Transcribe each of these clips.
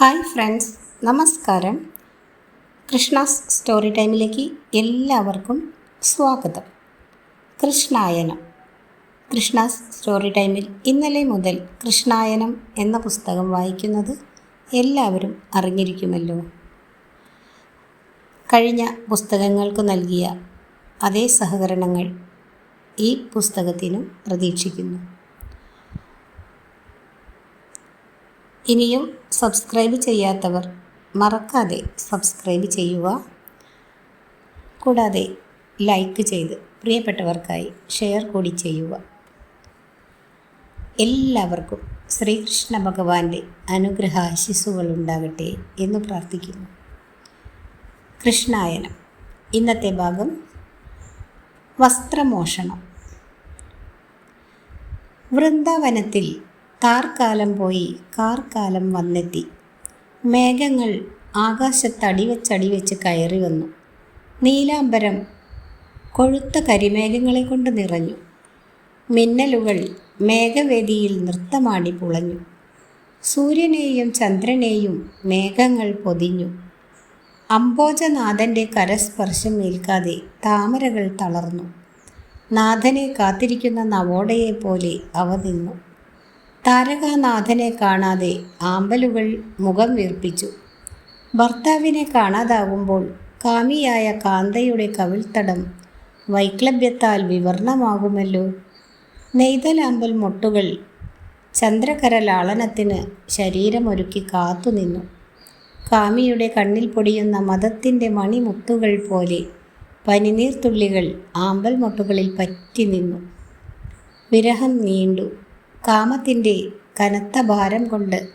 Hi friends നമസ്കാരം. Krishna's story ടൈമിലേക്ക് എല്ലാവർക്കും സ്വാഗതം. കൃഷ്ണായനം. കൃഷ്ണാസ് സ്റ്റോറി ടൈമിൽ ഇന്നലെ മുതൽ കൃഷ്ണായനം എന്ന പുസ്തകം വായിക്കുന്നത് എല്ലാവരും അറിഞ്ഞിരിക്കുമല്ലോ. കഴിഞ്ഞ പുസ്തകങ്ങൾക്ക് നൽകിയ അതേ സഹകരണങ്ങൾ ഈ പുസ്തകത്തിനും പ്രതീക്ഷിക്കുന്നു. ഇനിയും സബ്സ്ക്രൈബ് ചെയ്യാത്തവർ മറക്കാതെ സബ്സ്ക്രൈബ് ചെയ്യുക. കൂടാതെ ലൈക്ക് ചെയ്ത് പ്രിയപ്പെട്ടവർക്കായി ഷെയർ കൂടി ചെയ്യുക. എല്ലാവർക്കും ശ്രീകൃഷ്ണ ഭഗവാന്റെ അനുഗ്രഹ ആശിസുകൾ ഉണ്ടാകട്ടെ എന്ന് പ്രാർത്ഥിക്കുന്നു. കൃഷ്ണായനം. ഇന്നത്തെ ഭാഗം വസ്ത്രമോഷണം. വൃന്ദാവനത്തിൽ താർക്കാലം പോയി കാർക്കാലം വന്നെത്തി. മേഘങ്ങൾ ആകാശത്തടിവച്ചടിവെച്ച് കയറി വന്നു. നീലാംബരം കൊഴുത്ത കരിമേഘങ്ങളെ കൊണ്ട് നിറഞ്ഞു. മിന്നലുകൾ മേഘവേദിയിൽ നൃത്തമാടി പുളഞ്ഞു. സൂര്യനെയും ചന്ദ്രനെയും മേഘങ്ങൾ പൊതിഞ്ഞു. അംബോജനാഥന്റെ കരസ്പർശം ഏൽക്കാതെ താമരകൾ തളർന്നു. നാഥനെ കാത്തിരിക്കുന്ന നവോടയെ പോലെ അവ നിന്നു. താരകാനാഥനെ കാണാതെ ആമ്പലുകൾ മുഖം വീർപ്പിച്ചു. ഭർത്താവിനെ കാണാതാകുമ്പോൾ കാമിയായ കാന്തയുടെ കവിൾത്തടം വൈക്ലഭ്യത്താൽ വിവർണമാകുമല്ലോ. നെയ്തലാമ്പൽ മൊട്ടുകൾ ചന്ദ്രകര ലാളനത്തിന് ശരീരമൊരുക്കി കാത്തുനിന്നു കാമിയുടെ കണ്ണിൽ പൊടിയുന്ന മതത്തിന്റെ മണിമുത്തുകൾ പോലെ പനിനീർത്തുള്ളികൾ ആമ്പൽ മൊട്ടുകളിൽ പറ്റി നിന്നു. വിരഹം നീണ്ടു. കാമത്തിന്റെ കനത്ത ഭാരം കൊണ്ട്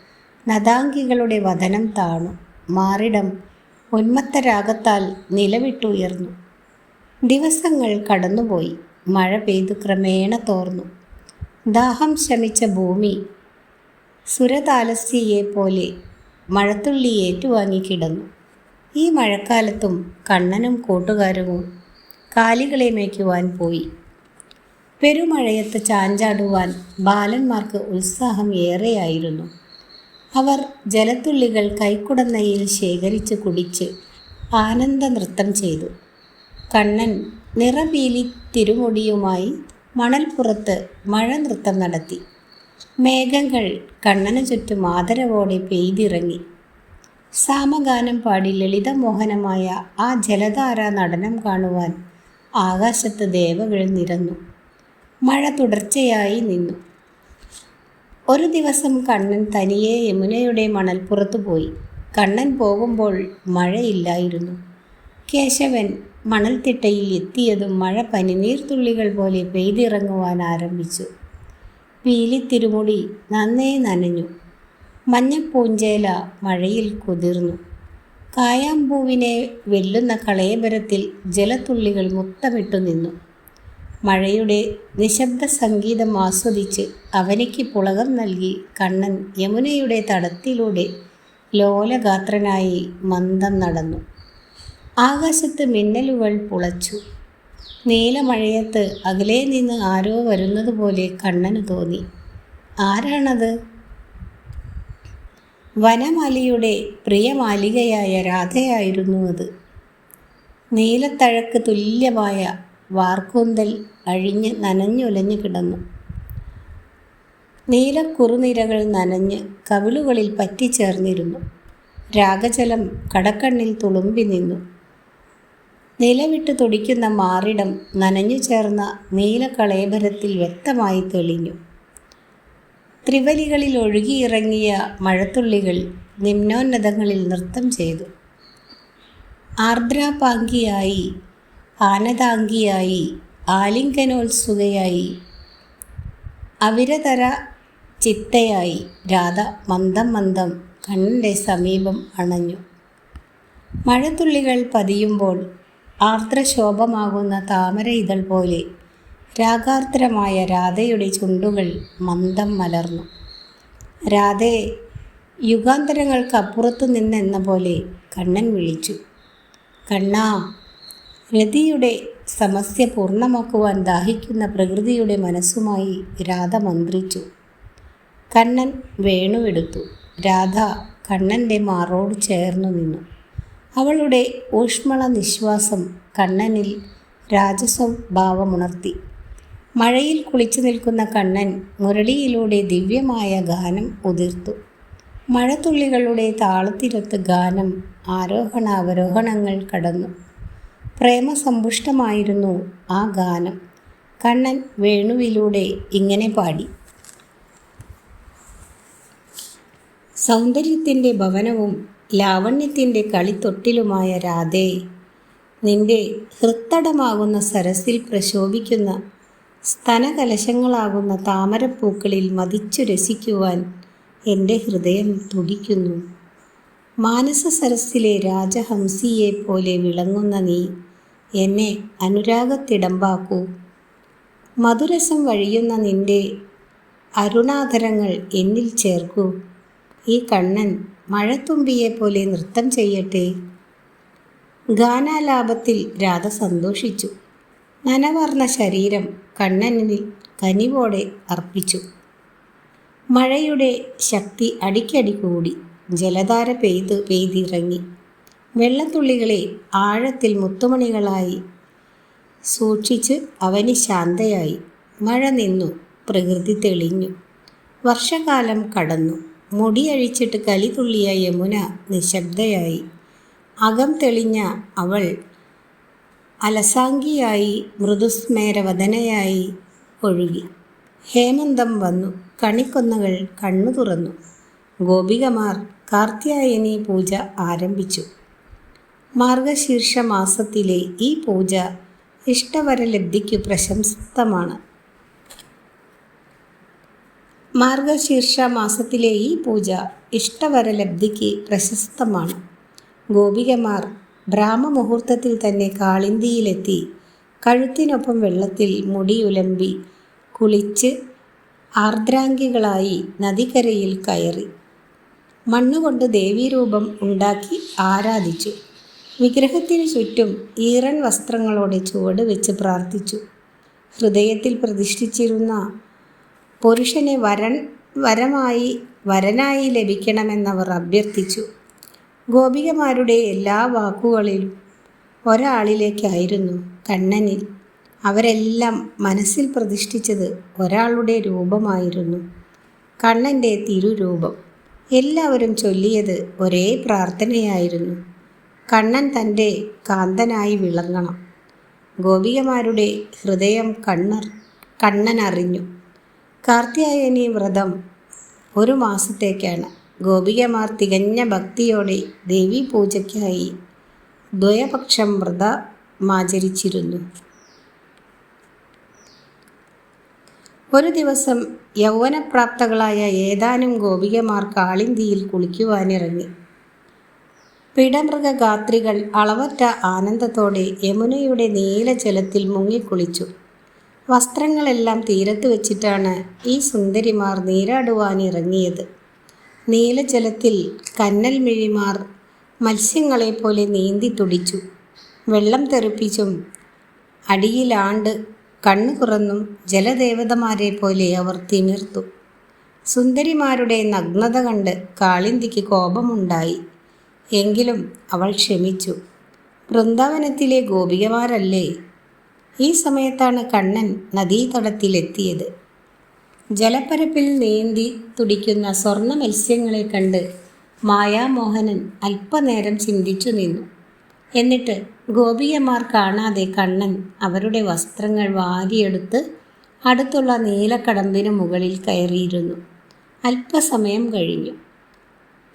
നദാംഗികളുടെ വതനം താണു. മാറിടം ഉന്മത്തരാഗത്താൽ നിലവിട്ടുയർന്നു. ദിവസങ്ങൾ കടന്നുപോയി. മഴ പെയ്തു ക്രമേണ തോർന്നു. ദാഹം ശമിച്ച ഭൂമി സുരതാലസ്യയെ പോലെ മഴത്തുള്ളി ഏറ്റുവാങ്ങിക്കിടന്നു ഈ മഴക്കാലത്തും കണ്ണനും കൂട്ടുകാരവും കാലികളെ മേയ്ക്കുവാൻ പോയി. പെരുമഴയത്ത് ചാഞ്ചാടുവാൻ ബാലന്മാർക്ക് ഉത്സാഹം ഏറെയായിരുന്നു. അവർ ജലത്തുള്ളികൾ കൈക്കുടന്നയിൽ ശേഖരിച്ച് കുടിച്ച് ആനന്ദ നൃത്തം ചെയ്തു. കണ്ണൻ നിറപീലി തിരുമുടിയുമായി മണൽപ്പുറത്ത് മഴ നൃത്തം നടത്തി. മേഘങ്ങൾ കണ്ണന് ചുറ്റും ആദരവോടെ പെയ്തിറങ്ങി. സാമഗാനം പാടി ലളിതമോഹനമായ ആ ജലധാര നടനം കാണുവാൻ ആകാശത്ത് ദേവകൾ നിരന്നു. മഴ തുടർച്ചയായി നിന്നു. ഒരു ദിവസം കണ്ണൻ തനിയെ യമുനയുടെ മണൽപ്പുറത്തു പോയി. കണ്ണൻ പോകുമ്പോൾ മഴയില്ലായിരുന്നു. കേശവൻ മണൽത്തിട്ടയിൽ എത്തിയതും മഴ പനിനീർത്തുള്ളികൾ പോലെ പെയ്തിറങ്ങുവാൻ ആരംഭിച്ചു. പീലിത്തിരുമുടി നന്നേ നനഞ്ഞു. മഞ്ഞപ്പൂഞ്ചേല മഴയിൽ കുതിർന്നു. കായാമ്പൂവിനെ വെല്ലുന്ന കളയബരത്തിൽ ജലത്തുള്ളികൾ മുത്തമിട്ടു നിന്നു. മഴയുടെ നിശബ്ദ സംഗീതം ആസ്വദിച്ച് അവനിക്ക് പുളകം നൽകി കണ്ണൻ യമുനയുടെ തടത്തിലൂടെ ലോലഗാത്രനായി മന്ദം നടന്നു. ആകാശത്ത് മിന്നലുകൾ പുളച്ചു. നീലമഴയത്ത് അകലെ നിന്ന് ആരോ വരുന്നത് പോലെ കണ്ണന് തോന്നി. ആരാണത്? വനമാലിയുടെ പ്രിയമാലികയായ രാധയായിരുന്നു അത്. നീലത്തഴക്ക് തുല്യമായ വാർക്കൂന്തൽ അഴിഞ്ഞ് നനഞ്ഞുലഞ്ഞു കിടന്നു. നീലക്കുറുനിരകൾ നനഞ്ഞ് കവിളുകളിൽ പറ്റിച്ചേർന്നിരുന്നു. രാഗജലം കടക്കണ്ണിൽ തുളുമ്പി നിന്നു. നിലവിട്ട് തുടിക്കുന്ന മാറിടം നനഞ്ഞു ചേർന്ന നീലകളേബരത്തിൽ വ്യക്തമായി തെളിഞ്ഞു. ത്രിവലികളിൽ ഒഴുകിയിറങ്ങിയ മഴത്തുള്ളികൾ നിമ്നോന്നതങ്ങളിൽ നൃത്തം ചെയ്തു. ആർദ്രാപാങ്കിയായി ആനതാംഗിയായി ആലിംഗനോത്സുകയായി അവിരതര ചിത്തയായി രാധ മന്ദം മന്ദം കണ്ണിന്റെ സമീപം അണഞ്ഞു. മഴത്തുള്ളികൾ പതിയുമ്പോൾ ആർദ്രശോഭമാകുന്ന താമര ഇതൾ പോലെ രാഗാർദ്രമായ രാധയുടെ ചുണ്ടുകൾ മന്ദം മലർന്നു. രാധയെ യുഗാന്തരങ്ങൾക്കപ്പുറത്തു നിന്നെന്ന പോലെ കണ്ണൻ വിളിച്ചു. കണ്ണാ രതിയുടെ സമസ്യ പൂർണമാക്കുവാൻ ദാഹിക്കുന്ന പ്രകൃതിയുടെ മനസ്സുമായി രാധ മന്ത്രിച്ചു. കണ്ണൻ വേണുവെടുത്തു. രാധ കണ്ണന്റെ മാറോട് ചേർന്നു നിന്നു. അവളുടെ ഊഷ്മള നിശ്വാസം കണ്ണനിൽ രാജസ്വഭാവമുണർത്തി മഴയിൽ കുളിച്ചു നിൽക്കുന്ന കണ്ണൻ മുരളിയിലൂടെ ദിവ്യമായ ഗാനം ഉതിർത്തു. മഴത്തുള്ളികളുടെ താളത്തിരത്ത് ഗാനം ആരോഹണാവരോഹണങ്ങൾ കടന്നു. പ്രേമസമ്പുഷ്ടമായിരുന്നു ആ ഗാനം. കണ്ണൻ വേണുവിലൂടെ ഇങ്ങനെ പാടി. സൗന്ദര്യത്തിന്റെ ഭവനവും ലാവണ്യത്തിന്റെ കളിത്തൊട്ടിലുമായ രാധേ നിന്റെ ഹൃത്തടമാകുന്ന സരസിൽ പ്രശോഭിക്കുന്ന സ്തനകലശങ്ങളാകുന്ന താമരപ്പൂക്കളിൽ മതിച്ചു രസിക്കുവാൻ എന്റെ ഹൃദയം തുടിക്കുന്നു. മാനസ സരസിലെ രാജഹംസിയെ പോലെ വിളങ്ങുന്ന നീ എന്നെ അനുരാഗത്തിടമ്പാക്കൂ. മധുരസം വഴിയുന്ന നിന്റെ അരുണാധരങ്ങൾ എന്നിൽ ചേർക്കൂ. ഈ കണ്ണൻ മഴത്തുമ്പിയെ പോലെ നൃത്തം ചെയ്യട്ടെ. ഗാനാലാപത്തിൽ രാധ സന്തോഷിച്ചു. നനവർന്ന ശരീരം കണ്ണനിൽ കനിവോടെ അർപ്പിച്ചു. മഴയുടെ ശക്തി അടിക്കടി കൂടി. ജലധാര പെയ്ത് പെയ്തിറങ്ങി. വെള്ളത്തുള്ളികളെ ആഴത്തിൽ മുത്തുമണികളായി സൂക്ഷിച്ച് അവന് ശാന്തയായി. മഴ നിന്നു പ്രകൃതി തെളിഞ്ഞു. വർഷകാലം കടന്നു. മുടിയഴിച്ചിട്ട് കലി തുള്ളിയ യമുന നിശബ്ദയായി. അകം തെളിഞ്ഞ അവൾ അലസാംഗിയായി മൃദുസ്മേരവദനയായി ഒഴുകി. ഹേമന്തം വന്നു. കണിക്കൊന്നകൾ കണ്ണു തുറന്നു. ഗോപികമാർ കാർത്യായനി പൂജ ആരംഭിച്ചു. മാർഗശീർഷ മാസത്തിലെ ഈ പൂജ ഇഷ്ടവരലബ്ധിക്കു പ്രശംസമാണ് മാർഗശീർഷ മാസത്തിലെ ഈ പൂജ ഇഷ്ടവരലബ്ധിക്ക് പ്രശസ്തമാണ്. ഗോപികമാർ ബ്രാഹ്മമുഹൂർത്തത്തിൽ തന്നെ കാളിന്തിയിലെത്തി കഴുത്തിനൊപ്പം വെള്ളത്തിൽ മുടിയുലമ്പി കുളിച്ച് ആർദ്രാംഗികളായി നദിക്കരയിൽ കയറി. മണ്ണുകൊണ്ട് ദേവീരൂപം ഉണ്ടാക്കി ആരാധിച്ചു. വിഗ്രഹത്തിന് ചുറ്റും ഈറൻ വസ്ത്രങ്ങളോടെ ചുവട് വെച്ച് പ്രാർത്ഥിച്ചു. ഹൃദയത്തിൽ പ്രതിഷ്ഠിച്ചിരുന്ന പുരുഷനെ വരൻ വരമായി വരനായി ലഭിക്കണമെന്നവർ അഭ്യർത്ഥിച്ചു. ഗോപികമാരുടെ എല്ലാ വാക്കുകളിലും ഒരാളിലേക്കായിരുന്നു കണ്ണനിൽ. അവരെല്ലാം മനസ്സിൽ പ്രതിഷ്ഠിച്ചത് ഒരാളുടെ രൂപമായിരുന്നു. കണ്ണന്റെ തിരുരൂപം. എല്ലാവരും ചൊല്ലിയത് ഒരേ പ്രാർത്ഥനയായിരുന്നു. കണ്ണൻ തന്റെ കാന്തനായി വിളങ്ങണം. ഗോപികമാരുടെ ഹൃദയം കണ്ണർ കണ്ണൻ അറിഞ്ഞു. കാർത്തിയായനി വ്രതം ഒരു മാസത്തേക്കാണ്. ഗോപികമാർ തികഞ്ഞ ഭക്തിയോടെ ദേവി പൂജയ്ക്കായി ദ്വയപക്ഷം വ്രതമാചരിച്ചിരുന്നു. ഒരു ദിവസം യൗവനപ്രാപ്തകളായ ഏതാനും ഗോപികമാർ കാളിന്തിയിൽ കുളിക്കുവാനിറങ്ങി. പിടമൃഗഗാത്രികൾ അളവറ്റ ആനന്ദത്തോടെ യമുനയുടെ നീലജലത്തിൽ മുങ്ങിക്കുളിച്ചു. വസ്ത്രങ്ങളെല്ലാം തീരത്ത് വെച്ചിട്ടാണ് ഈ സുന്ദരിമാർ നീരാടുവാനിറങ്ങിയത് നീലജലത്തിൽ കന്നൽ മിഴിമാർ മത്സ്യങ്ങളെപ്പോലെ നീന്തി തുടിച്ചു. വെള്ളം തെറിപ്പിച്ചും അടിയിലാണ്ട് കണ്ണു തുറന്നും ജലദേവതമാരെ പോലെ അവർ തിമിർത്തു. സുന്ദരിമാരുടെ നഗ്നത കണ്ട് കാളിന്തിക്ക് കോപമുണ്ടായി. എങ്കിലും അവൾ ക്ഷമിച്ചു. വൃന്ദാവനത്തിലെ ഗോപികമാരല്ലേ? ഈ സമയത്താണ് കണ്ണൻ നദീതടത്തിലെത്തിയത്. ജലപ്പരപ്പിൽ നീന്തി തുടിക്കുന്ന സ്വർണ മത്സ്യങ്ങളെ കണ്ട് മായാമോഹനൻ അല്പനേരം ചിന്തിച്ചു നിന്നു. എന്നിട്ട് ഗോപികമാർ കാണാതെ കണ്ണൻ അവരുടെ വസ്ത്രങ്ങൾ വാരിയെടുത്ത് അടുത്തുള്ള നീലക്കടമ്പിന് മുകളിൽ കയറിയിരുന്നു. അല്പസമയം കഴിഞ്ഞു.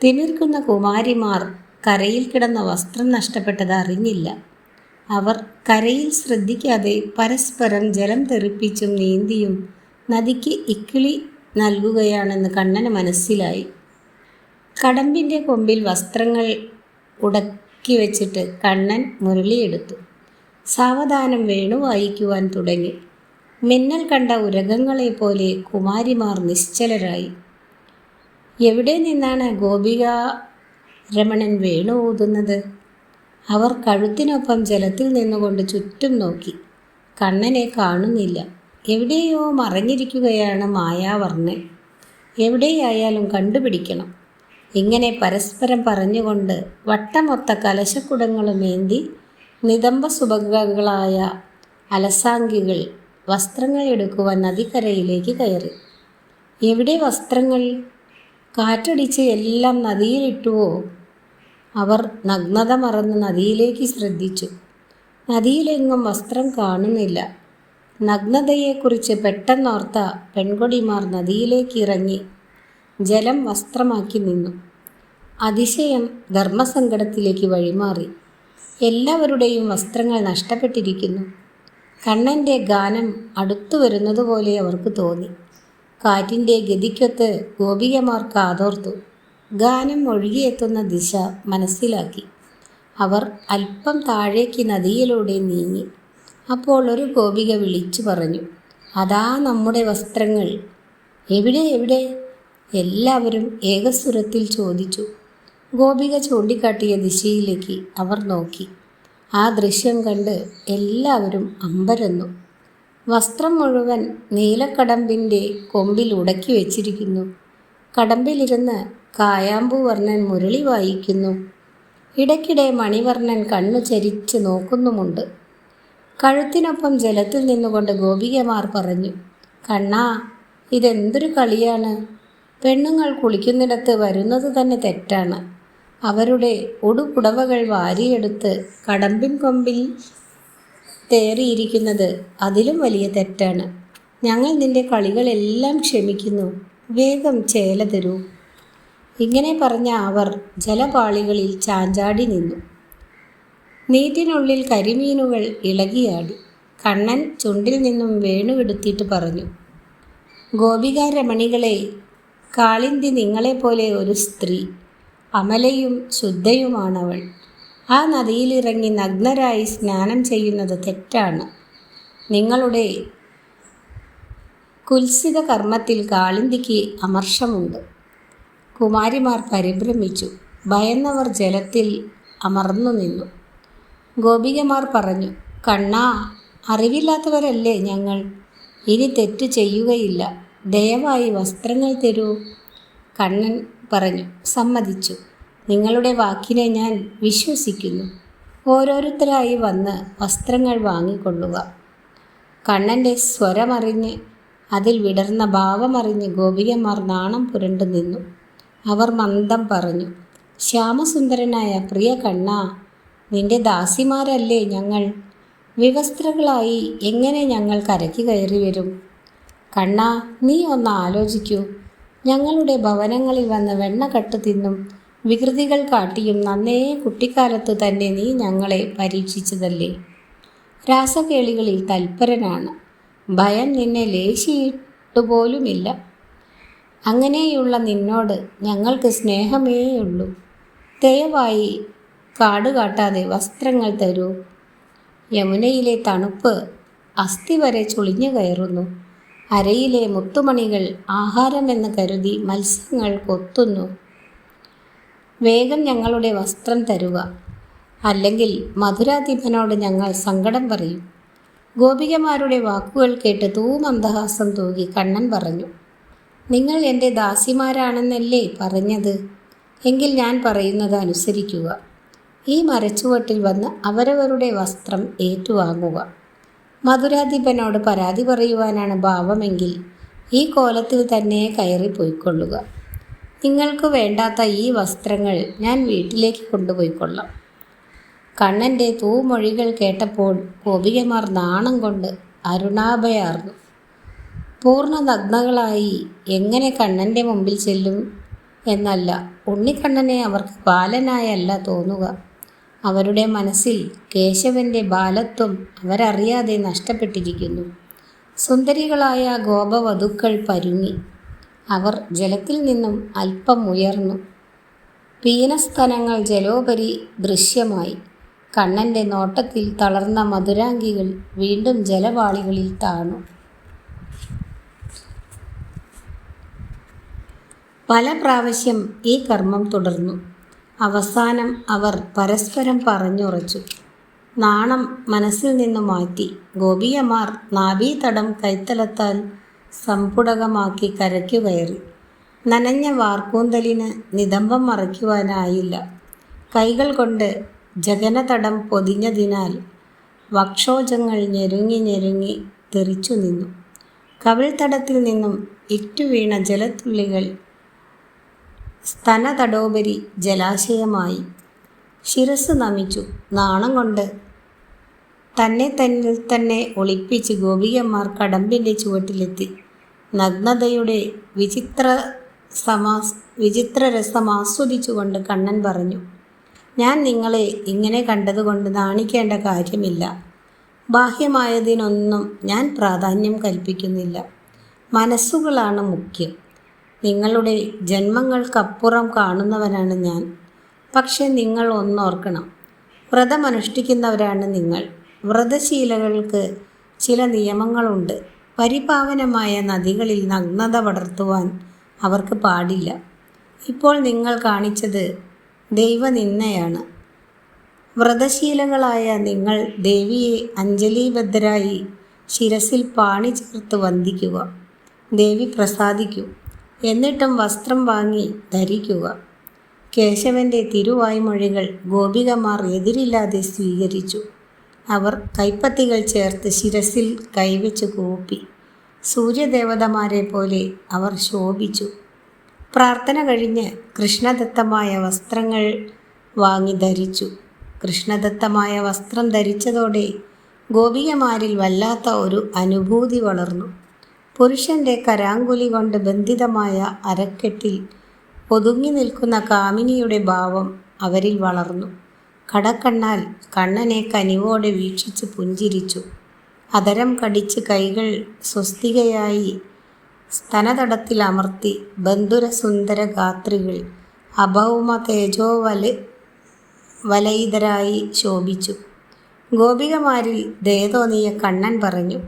തിമിർക്കുന്ന കുമാരിമാർ കരയിൽ കിടന്ന വസ്ത്രം നഷ്ടപ്പെട്ടത് അറിഞ്ഞില്ല. അവർ കരയിൽ ശ്രദ്ധിക്കാതെ പരസ്പരം ജലം തെറിപ്പിച്ചും നീന്തിയും നദിക്ക് ഇക്കിളി നൽകുകയാണെന്ന് കണ്ണന് മനസ്സിലായി. കടമ്പിന്റെ കൊമ്പിൽ വസ്ത്രങ്ങൾ ഉടക്കി വെച്ചിട്ട് കണ്ണൻ മുരളിയെടുത്തു. സാവധാനം വേണു വായിക്കുവാൻ തുടങ്ങി. മിന്നൽ കണ്ട ഉരകങ്ങളെ പോലെ കുമാരിമാർ നിശ്ചലരായി. എവിടെ നിന്നാണ് ഗോപിക രമണൻ വേണു ഊതുന്നത് അവർ കഴുത്തിനൊപ്പം ജലത്തിൽ നിന്നുകൊണ്ട് ചുറ്റും നോക്കി. കണ്ണനെ കാണുന്നില്ല. എവിടെയോ മറഞ്ഞിരിക്കുകയാണ് മായാവർണൻ എവിടെയായാലും കണ്ടുപിടിക്കണം. ഇങ്ങനെ പരസ്പരം പറഞ്ഞുകൊണ്ട് വട്ടമൊത്ത കലശക്കുടങ്ങളുമേന്തി നിതംബ സുഭഗകളായ അലസാംഗികൾ വസ്ത്രങ്ങൾ എടുക്കുവാൻ നദിക്കരയിലേക്ക് കയറി. എവിടെ വസ്ത്രങ്ങൾ? കാറ്റടിച്ച് എല്ലാം നദിയിലിട്ടുവോ? അവർ നഗ്നത മറന്ന് നദിയിലേക്ക് ശ്രദ്ധിച്ചു. നദിയിലെങ്ങും വസ്ത്രം കാണുന്നില്ല. നഗ്നതയെക്കുറിച്ച് പെട്ടെന്നോർത്ത പെൺകൊടിമാർ നദിയിലേക്ക് ഇറങ്ങി ജലം വസ്ത്രമാക്കി നിന്നു. അതിശയം ധർമ്മസങ്കടത്തിലേക്ക് വഴിമാറി. എല്ലാവരുടെയും വസ്ത്രങ്ങൾ നഷ്ടപ്പെട്ടിരിക്കുന്നു. കണ്ണന്റെ ഗാനം അടുത്തു വരുന്നതുപോലെ അവർക്ക് തോന്നി. കാറ്റിന്റെ ഗതിക്കൊത്ത് ഗോപികമാർ കാതോർത്തു. ഗാനം ഒഴുകിയെത്തുന്ന ദിശ മനസ്സിലാക്കി. അവർ അല്പം താഴേക്ക് നദിയിലൂടെ നീങ്ങി. അപ്പോൾ ഒരു ഗോപിക വിളിച്ചു പറഞ്ഞു അതാ നമ്മുടെ വസ്ത്രങ്ങൾ. എവിടെ എവിടെ? എല്ലാവരും ഏകസ്വരത്തിൽ ചോദിച്ചു. ഗോപിക ചൂണ്ടിക്കാട്ടിയ ദിശയിലേക്ക് അവർ നോക്കി. ആ ദൃശ്യം കണ്ട് എല്ലാവരും അമ്പരന്നു. വസ്ത്രം മുഴുവൻ നീലക്കടമ്പിന്റെ കൊമ്പിൽ ഉടക്കി വെച്ചിരിക്കുന്നു. കടമ്പിലിരുന്ന് കായാമ്പു വർണൻ മുരളി വായിക്കുന്നു. ഇടയ്ക്കിടെ മണിവർണൻ കണ്ണു ചരിച്ച് നോക്കുന്നുമുണ്ട്. കഴുത്തിനൊപ്പം ജലത്തിൽ നിന്നുകൊണ്ട് ഗോപികമാർ പറഞ്ഞു കണ്ണാ ഇതെന്തൊരു കളിയാണ്? പെണ്ണുങ്ങൾ കുളിക്കുന്നിടത്ത് വരുന്നത് തന്നെ തെറ്റാണ്. അവരുടെ ഉടുപുടവകൾ വാരിയെടുത്ത് കടമ്പിൻ കൊമ്പിൽ തേറിയിരിക്കുന്നത് അതിലും വലിയ തെറ്റാണ്. ഞങ്ങൾ നിന്റെ കളികളെല്ലാം ക്ഷമിക്കുന്നു. വേഗം ചേല തരൂ. ഇങ്ങനെ പറഞ്ഞ അവർ ജലപാളികളിൽ ചാഞ്ചാടി നിന്നു. നീറ്റിനുള്ളിൽ കരിമീനുകൾ ഇളകിയാടി. കണ്ണൻ ചുണ്ടിൽ നിന്നും വേണുവെടുത്തിട്ട് പറഞ്ഞു ഗോപികാരമണികളെ കാളിന്തി നിങ്ങളെപ്പോലെ ഒരു സ്ത്രീ അമലയും ശുദ്ധയുമാണവൾ. ആ നദിയിലിറങ്ങി നഗ്നരായി സ്നാനം ചെയ്യുന്നത് തെറ്റാണ്. നിങ്ങളുടെ കുൽസിത കർമ്മത്തിൽ കാളിന്തിക്ക് അമർഷമുണ്ട്. കുമാരിമാർ പരിഭ്രമിച്ചു. ഭയന്നവർ ജലത്തിൽ അമർന്നു നിന്നു. ഗോപികമാർ പറഞ്ഞു കണ്ണാ അറിവില്ലാത്തവരല്ലേ ഞങ്ങൾ? ഇനി തെറ്റു ചെയ്യുകയില്ല. ദയവായി വസ്ത്രങ്ങൾ തരൂ. കണ്ണൻ പറഞ്ഞു സമ്മതിച്ചു. നിങ്ങളുടെ വാക്കിനെ ഞാൻ വിശ്വസിക്കുന്നു. ഓരോരുത്തരായി വന്ന് വസ്ത്രങ്ങൾ വാങ്ങിക്കൊള്ളുക. കണ്ണന്റെ സ്വരമറിഞ്ഞ് അതിൽ വിടർന്ന ഭാവമറിഞ്ഞ് ഗോപികമാർ നാണം പുരണ്ടു നിന്നു. അവർ മന്ദം പറഞ്ഞു ശ്യാമസുന്ദരനായ പ്രിയ കണ്ണ നിന്റെ ദാസിമാരല്ലേ ഞങ്ങൾ? വിവസ്ത്രകളായി എങ്ങനെ ഞങ്ങൾ കരയ്ക്ക് കയറി വരും? കണ്ണ നീ ഒന്ന് ആലോചിക്കൂ. ഞങ്ങളുടെ ഭവനങ്ങളിൽ വന്ന് വെണ്ണക്കട്ട് തിന്നും വികൃതികൾ കാട്ടിയും നന്നേ കുട്ടിക്കാലത്ത് തന്നെ നീ ഞങ്ങളെ പരീക്ഷിച്ചതല്ലേ? രാസകേളികളിൽ തൽപരനാണ്. ഭയം നിന്നെ ലേശിയിട്ടുപോലുമില്ല. അങ്ങനെയുള്ള നിന്നോട് ഞങ്ങൾക്ക് സ്നേഹമേയുള്ളൂ. ദയവായി കാട് കാട്ടാതെ വസ്ത്രങ്ങൾ തരൂ. യമുനയിലെ തണുപ്പ് അസ്ഥി വരെ ചുളിഞ്ഞു കയറുന്നു. അരയിലെ മുത്തുമണികൾ ആഹാരമെന്ന് കരുതി മത്സ്യങ്ങൾ കൊത്തുന്നു. വേഗം ഞങ്ങളുടെ വസ്ത്രം തരുക. അല്ലെങ്കിൽ മധുരാധിപനോട് ഞങ്ങൾ സങ്കടം പറയും. ഗോപികമാരുടെ വാക്കുകൾ കേട്ട് തൂമന്ദഹാസം തൂകി കണ്ണൻ പറഞ്ഞു. നിങ്ങൾ എന്റെ ദാസിമാരാണെന്നല്ലേ പറഞ്ഞത്? എങ്കിൽ ഞാൻ പറയുന്നത് അനുസരിക്കുക. ഈ മരച്ചുവട്ടിൽ വന്ന് അവരവരുടെ വസ്ത്രം ഏറ്റുവാങ്ങുക. മധുരാധിപനോട് പരാതി പറയുവാനാണ് ഭാവമെങ്കിൽ ഈ കോലത്തിൽ തന്നെ കയറി പോയിക്കൊള്ളുക. നിങ്ങൾക്ക് വേണ്ടാത്ത ഈ വസ്ത്രങ്ങൾ ഞാൻ വീട്ടിലേക്ക് കൊണ്ടുപോയിക്കൊള്ളാം. കണ്ണന്റെ തൂമൊഴികൾ കേട്ടപ്പോൾ ഗോപികമാർ നാണം കൊണ്ട് അരുണാഭയാർന്നു. പൂർണ നഗ്നകളായി എങ്ങനെ കണ്ണന്റെ മുമ്പിൽ ചെല്ലും എന്നല്ല ഉണ്ണിക്കണ്ണനെ അവർക്ക് ബാലനായല്ല തോന്നുക. അവരുടെ മനസ്സിൽ കേശവന്റെ ബാലത്വം അവരറിയാതെ നഷ്ടപ്പെട്ടിരിക്കുന്നു. സുന്ദരികളായ ഗോപവധുക്കൾ പരുങ്ങി. അവർ ജലത്തിൽ നിന്നും അല്പം ഉയർന്നു. പീനസ്തനങ്ങൾ ജലോപരി ദൃശ്യമായി. കണ്ണന്റെ നോട്ടത്തിൽ തളർന്ന മധുരാംഗികൾ വീണ്ടും ജലവാളികളിൽ താണു. പല പ്രാവശ്യം ഈ കർമ്മം തുടർന്നു. അവസാനം അവർ പരസ്പരം പറഞ്ഞുറച്ചു. നാണം മനസ്സിൽ നിന്നു മാറ്റി. ഗോപിയമാർ നാഭീതടം കൈത്തലത്താൽ സമ്പുടകമാക്കി കരയ്ക്കു കയറി. നനഞ്ഞ വാർക്കൂന്തലിന് നിതംബം മറയ്ക്കുവാനായില്ല. കൈകൾ കൊണ്ട് ജഗനതടം പൊതിഞ്ഞതിനാൽ വക്ഷോജങ്ങൾ ഞെരുങ്ങി ഞെരുങ്ങി തെറിച്ചു നിന്നു. കവിൾത്തടത്തിൽ നിന്നും ഇറ്റുവീണ ജലത്തുള്ളികൾ സ്തനതടോപരി ജലാശയമായി. ശിരസ് നമിച്ചു. നാണം കൊണ്ട് തന്നെ തന്നിൽ തന്നെ ഒളിപ്പിച്ച് ഗോപികന്മാർ കടമ്പിന്റെ ചുവട്ടിലെത്തി. നഗ്നതയുടെ വിചിത്ര സമാസ് വിചിത്രരസം ആസ്വദിച്ചുകൊണ്ട് കണ്ണൻ പറഞ്ഞു ഞാൻ നിങ്ങളെ ഇങ്ങനെ കണ്ടതുകൊണ്ട് നാണിക്കേണ്ട കാര്യമില്ല. ബാഹ്യമായതിനൊന്നും ഞാൻ പ്രാധാന്യം കൽപ്പിക്കുന്നില്ല. മനസ്സുകളാണ് മുഖ്യം. നിങ്ങളുടെ ജന്മങ്ങൾക്കപ്പുറം കാണുന്നവനാണ് ഞാൻ. പക്ഷെ നിങ്ങൾ ഒന്നോർക്കണം. വ്രതമനുഷ്ഠിക്കുന്നവരാണ് നിങ്ങൾ. വ്രതശീലകൾക്ക് ചില നിയമങ്ങളുണ്ട്. പരിപാവനമായ നദികളിൽ നഗ്നത പടർത്തുവാൻ അവർക്ക് പാടില്ല. ഇപ്പോൾ നിങ്ങൾ കാണിച്ചത് ദൈവനിന്നയാണ് വ്രതശീലകളായ നിങ്ങൾ ദേവിയെ അഞ്ജലിബദ്ധരായി ശിരസിൽ പാണി ചേർത്ത് വന്ദിക്കുക. ദേവി പ്രസാദിക്കൂ. എന്നിട്ടും വസ്ത്രം വാങ്ങി ധരിക്കുക. കേശവന്റെ തിരുവായ്മൊഴികൾ ഗോപികമാർ എതിരില്ലാതെ സ്വീകരിച്ചു. അവർ കൈപ്പത്തികൾ ചേർത്ത് ശിരസിൽ കൈവച്ച് കൂപ്പി. സൂര്യദേവതമാരെ പോലെ അവർ ശോഭിച്ചു. പ്രാർത്ഥന കഴിഞ്ഞ് കൃഷ്ണദത്തമായ വസ്ത്രങ്ങൾ വാങ്ങി ധരിച്ചു. കൃഷ്ണദത്തമായ വസ്ത്രം ധരിച്ചതോടെ ഗോപികമാരിൽ വല്ലാത്ത ഒരു അനുഭൂതി വളർന്നു. പുരുഷന്റെ കരാങ്കുലി കൊണ്ട് ബന്ധിതമായ അരക്കെട്ടിൽ ഒതുങ്ങി നിൽക്കുന്ന കാമിനിയുടെ ഭാവം അവരിൽ വളർന്നു. കടക്കണ്ണാൽ കണ്ണനെ കനിവോടെ വീക്ഷിച്ച് പുഞ്ചിരിച്ചു. അതരം കടിച്ച് കൈകൾ സ്വസ്തികയായി സ്തനതടത്തിൽ അമർത്തി ബന്ധുരസുന്ദര ഗാത്രികൾ അഭൗമ തേജോവല വലയിതരായി ശോഭിച്ചു. ഗോപികമാരിൽ ദയതോന്നിയ കണ്ണൻ പറഞ്ഞു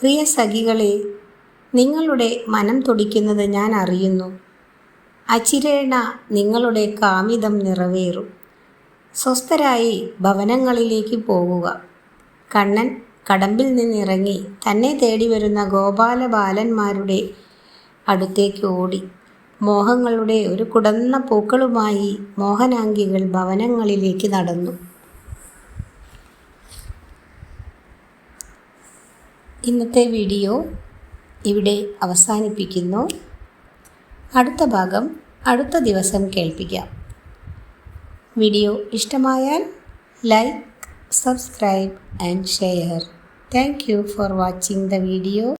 പ്രിയ സഖികളെ നിങ്ങളുടെ മനം തുടിക്കുന്നത് ഞാൻ അറിയുന്നു. അചിരേണ നിങ്ങളുടെ കാമിതം നിറവേറും. സ്വസ്ഥരായി ഭവനങ്ങളിലേക്ക് പോകുക. കണ്ണൻ കടമ്പിൽ നിന്നിറങ്ങി തന്നെ തേടി വരുന്ന ഗോപാല ബാലന്മാരുടെ അടുത്തേക്ക് ഓടി. മോഹങ്ങളുടെ ഒരു കുടന്ന പൂക്കളുമായി മോഹനാംഗികൾ ഭവനങ്ങളിലേക്ക് നടന്നു. ഇന്നത്തെ വീഡിയോ ഇവിടെ അവസാനിപ്പിക്കുന്നു. അടുത്ത ഭാഗം അടുത്ത ദിവസം കേൾപ്പിക്കാം. വീഡിയോ ഇഷ്ടമായാൽ like subscribe and share. Thank you for watching the video.